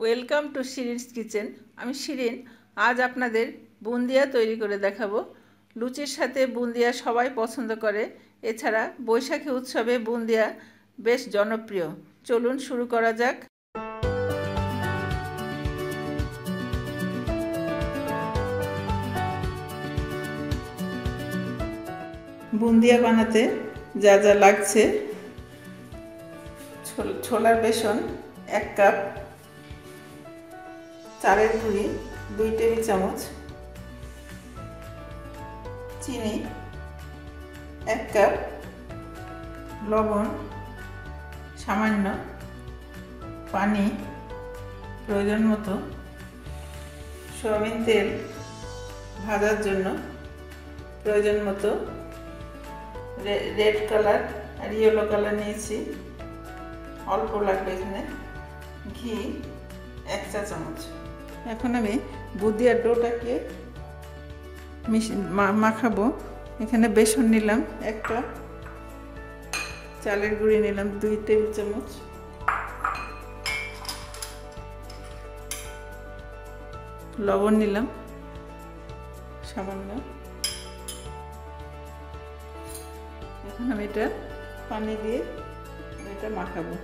Welcome to শিরিনস kitchen আমি শিরিন, আজ আপনাদের বুন্দিয়া তৈরি করে দেখাবো। লুচির সাথে বুন্দিয়া সবাই পছন্দ করে। এছাড়া বৈশাখী উৎসবে বুন্দিয়া বেশ জনপ্রিয়। চলুন শুরু করা যাক। বুন্দিয়া বানাতে যা যা লাগছে ছোলার বেসন এক কাপ চালের গুঁড়ি, দুই টেবিল চামচ চিনি, এক কাপ লবণ, সামান্য পানি, প্রয়োজন মতো সয়াবিন তেল ভাজার জন্য প্রয়োজন মতো রেড কালার আর ইয়েলো কালার নিয়েছি। অল্প লাগবে এখানে। ঘি, এক চা চামচ। এখন আমি বুদিয়ার ডোটাকে মাখাবো। এখানে বেসন নিলাম, একটা। চালের গুঁড়ি নিলাম, দুই টেবিল চামচ। লবণ নিলাম, সামান্য। এখন আমি এটা পানি দিয়ে এটা মাখাবো।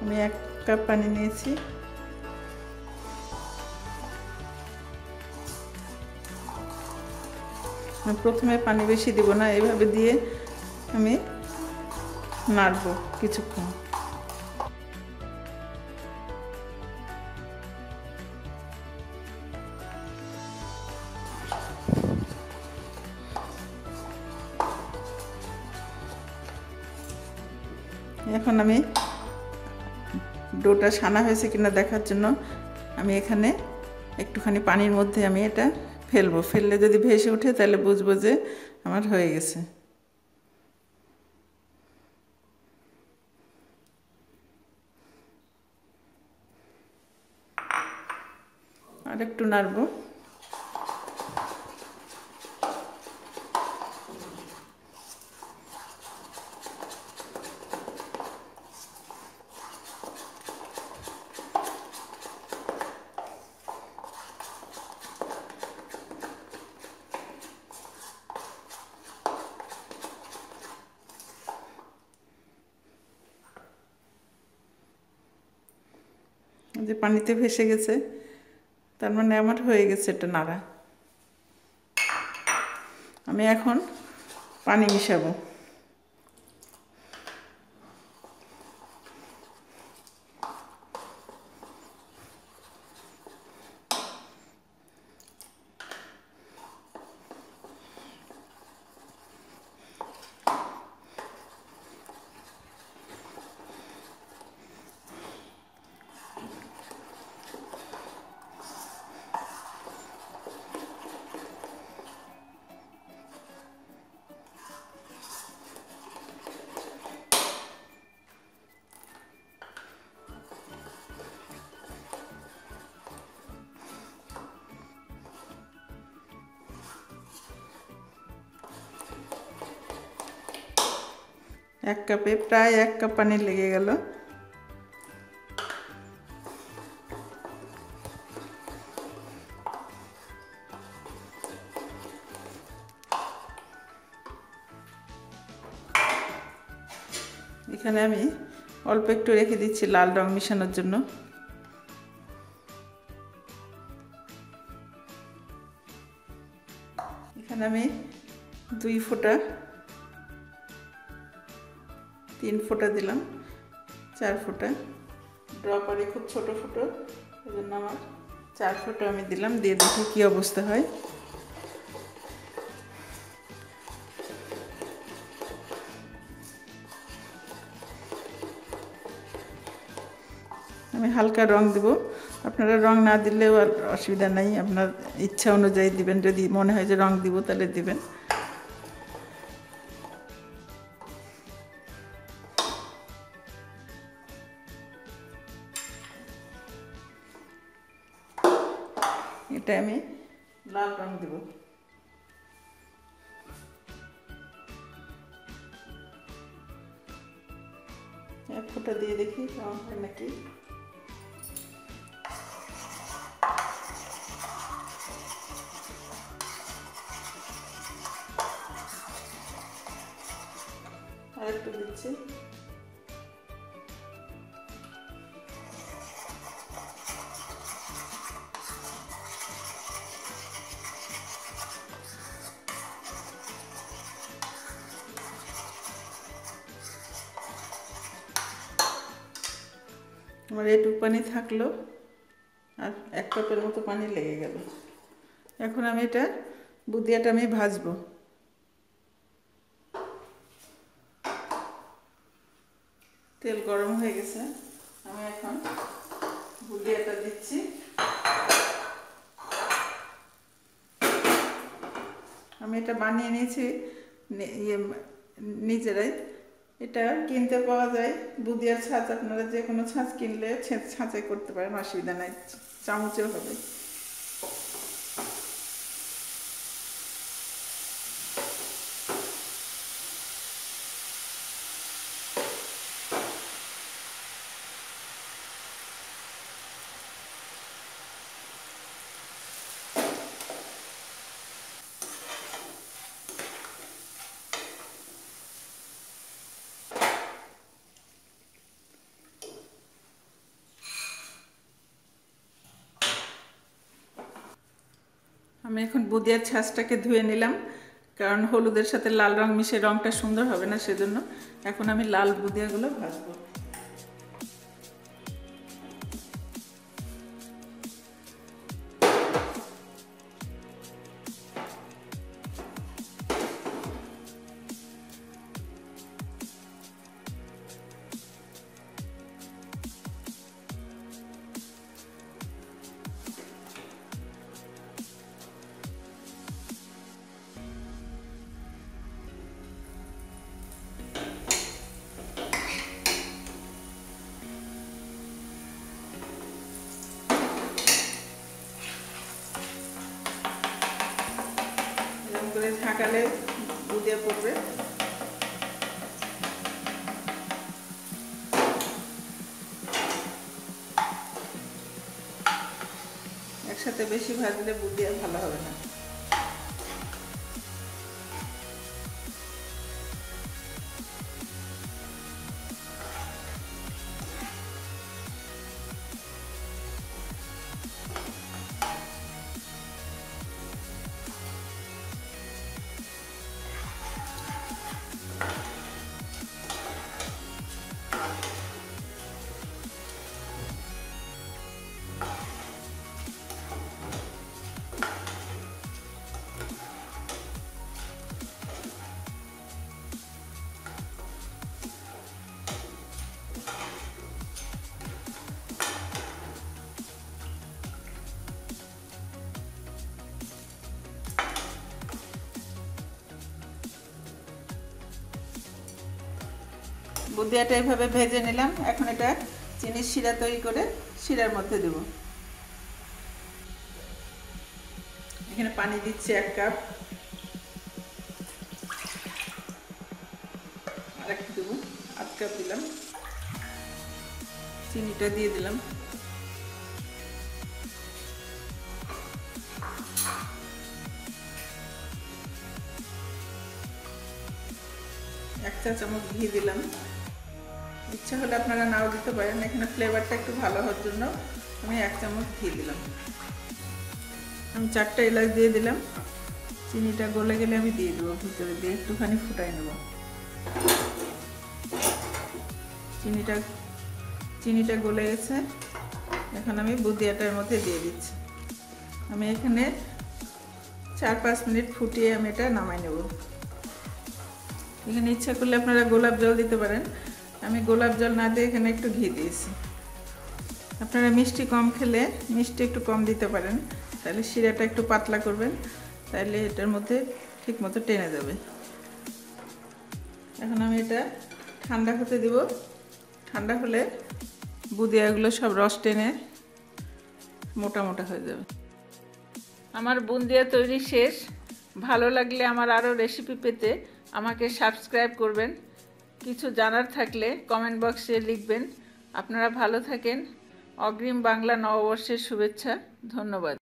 আমি এক কাপ পানি নিয়েছি। প্রথমে পানি বেশি দিব না, এভাবে দিয়ে আমি নাড়বো কিছুক্ষণ। এখন আমি ডোটা সানা হয়েছে কিনা দেখার জন্য আমি এখানে একটুখানি পানির মধ্যে আমি এটা ফেলব। ফেললে যদি ভেসে উঠে তাহলে বুঝব যে আমার হয়ে গেছে। আর একটু নাড়বো। যে পানিতে ভেসে গেছে, তার মানে আমার হয়ে গেছে এটা নাড়া। আমি এখন পানি মিশাবো। এক কাপে, প্রায় এক কাপ পানি লেগে গেল। এখানে আমি অল্প একটু রেখে দিচ্ছি লাল রং মিশানোর জন্য। এখানে আমি দুই ফোঁটা তিন ফোঁটা দিলাম, চার ফোঁটা। ড্রপারে খুব ছোট ফোটো এই জন্য আমার চার ফোঁটা আমি দিলাম, দিয়ে দেখি কী অবস্থা হয়। আমি হালকা রং দেব। আপনারা রং না দিলেও আর অসুবিধা নাই, আপনার ইচ্ছা অনুযায়ী দিবেন, যদি মনে হয় যে রং দিব তাহলে দিবেন। দিকটা আমি লাল রং দেব। ফুটা দিয়ে দেখি কেমন হয় নাকি। আর একটু দিচ্ছি। আমার এটুকু পানি থাকল আর এক কাপের মতো পানি লেগে গেল। এখন আমি এটা বুদিয়াটা আমি ভাজবো। তেল গরম হয়ে গেছে। আমি এখন বুদিয়াটা দিচ্ছি। আমি এটা বানিয়ে নিয়েছি ইয়ে নিজেরাই। এটা কিনতে পাওয়া যায়। বুদিয়ার ছাঁচ আপনারা যে কোনো ছাঁচ কিনলে ছাঁচে করতে পারেন, অসুবিধা নাই। চামচেও হবে। আমি এখন বুদিয়ার ছাঁচটাকে ধুয়ে নিলাম, কারণ হলুদের সাথে লাল রং মিশে রংটা সুন্দর হবে না সেজন্য। এখন আমি লাল বুদিয়াগুলো ভাজবো। করে ঝাঁকালে বুদিয়া পড়বে। একসাথে বেশি ভাজলে বুদিয়া ভালো হবে না। বুদিয়াটা এইভাবে ভেজে নিলাম। এখন এটা চিনির শিরা তৈরি করে শিরার মধ্যে দেব। এখানে পানি দিচ্ছি এক কাপ। কাপ দিলাম। চিনিটা দিয়ে দিলাম। এক চা চামচ ঘি দিলাম। ইচ্ছা হলে আপনারা নাও দিতে পারেন, এখানে ফ্লেভারটা একটু ভালো হওয়ার জন্য। আমি এক চামচ ঘি দিলাম। আমি চারটা এলাচ দিয়ে দিলাম। চিনিটা গলে গেলে আমি দিয়ে দেবো ভিতরে দিয়ে, একটুখানি ফুটাই নেব। চিনিটা চিনিটা গলে গেছে। এখন আমি বুদিয়াটার মধ্যে দিয়ে দিচ্ছি। আমি এখানে চার পাঁচ মিনিট ফুটিয়ে আমি এটা নামাই নেব। এখানে ইচ্ছা করলে আপনারা গোলাপ জল দিতে পারেন। আমি গোলাপ জল না দিয়ে এখানে একটু ঘি দিয়েছি। আপনারা মিষ্টি কম খেলে মিষ্টি একটু কম দিতে পারেন। তাহলে শিরাটা একটু পাতলা করবেন, তাহলে এটার মধ্যে ঠিক মতো টেনে যাবে। এখন আমি এটা ঠান্ডা হতে দিব। ঠান্ডা হলে বুদিয়াগুলো সব রস টেনে মোটা মোটা হয়ে যাবে। আমার বুন্দিয়া তৈরি শেষ। ভালো লাগলে আমার আরও রেসিপি পেতে আমাকে সাবস্ক্রাইব করবেন। কিছু জানার থাকলে কমেন্ট বক্সে লিখবেন। আপনারা ভালো থাকেন। অগ্রিম বাংলা নববর্ষের শুভেচ্ছা। ধন্যবাদ।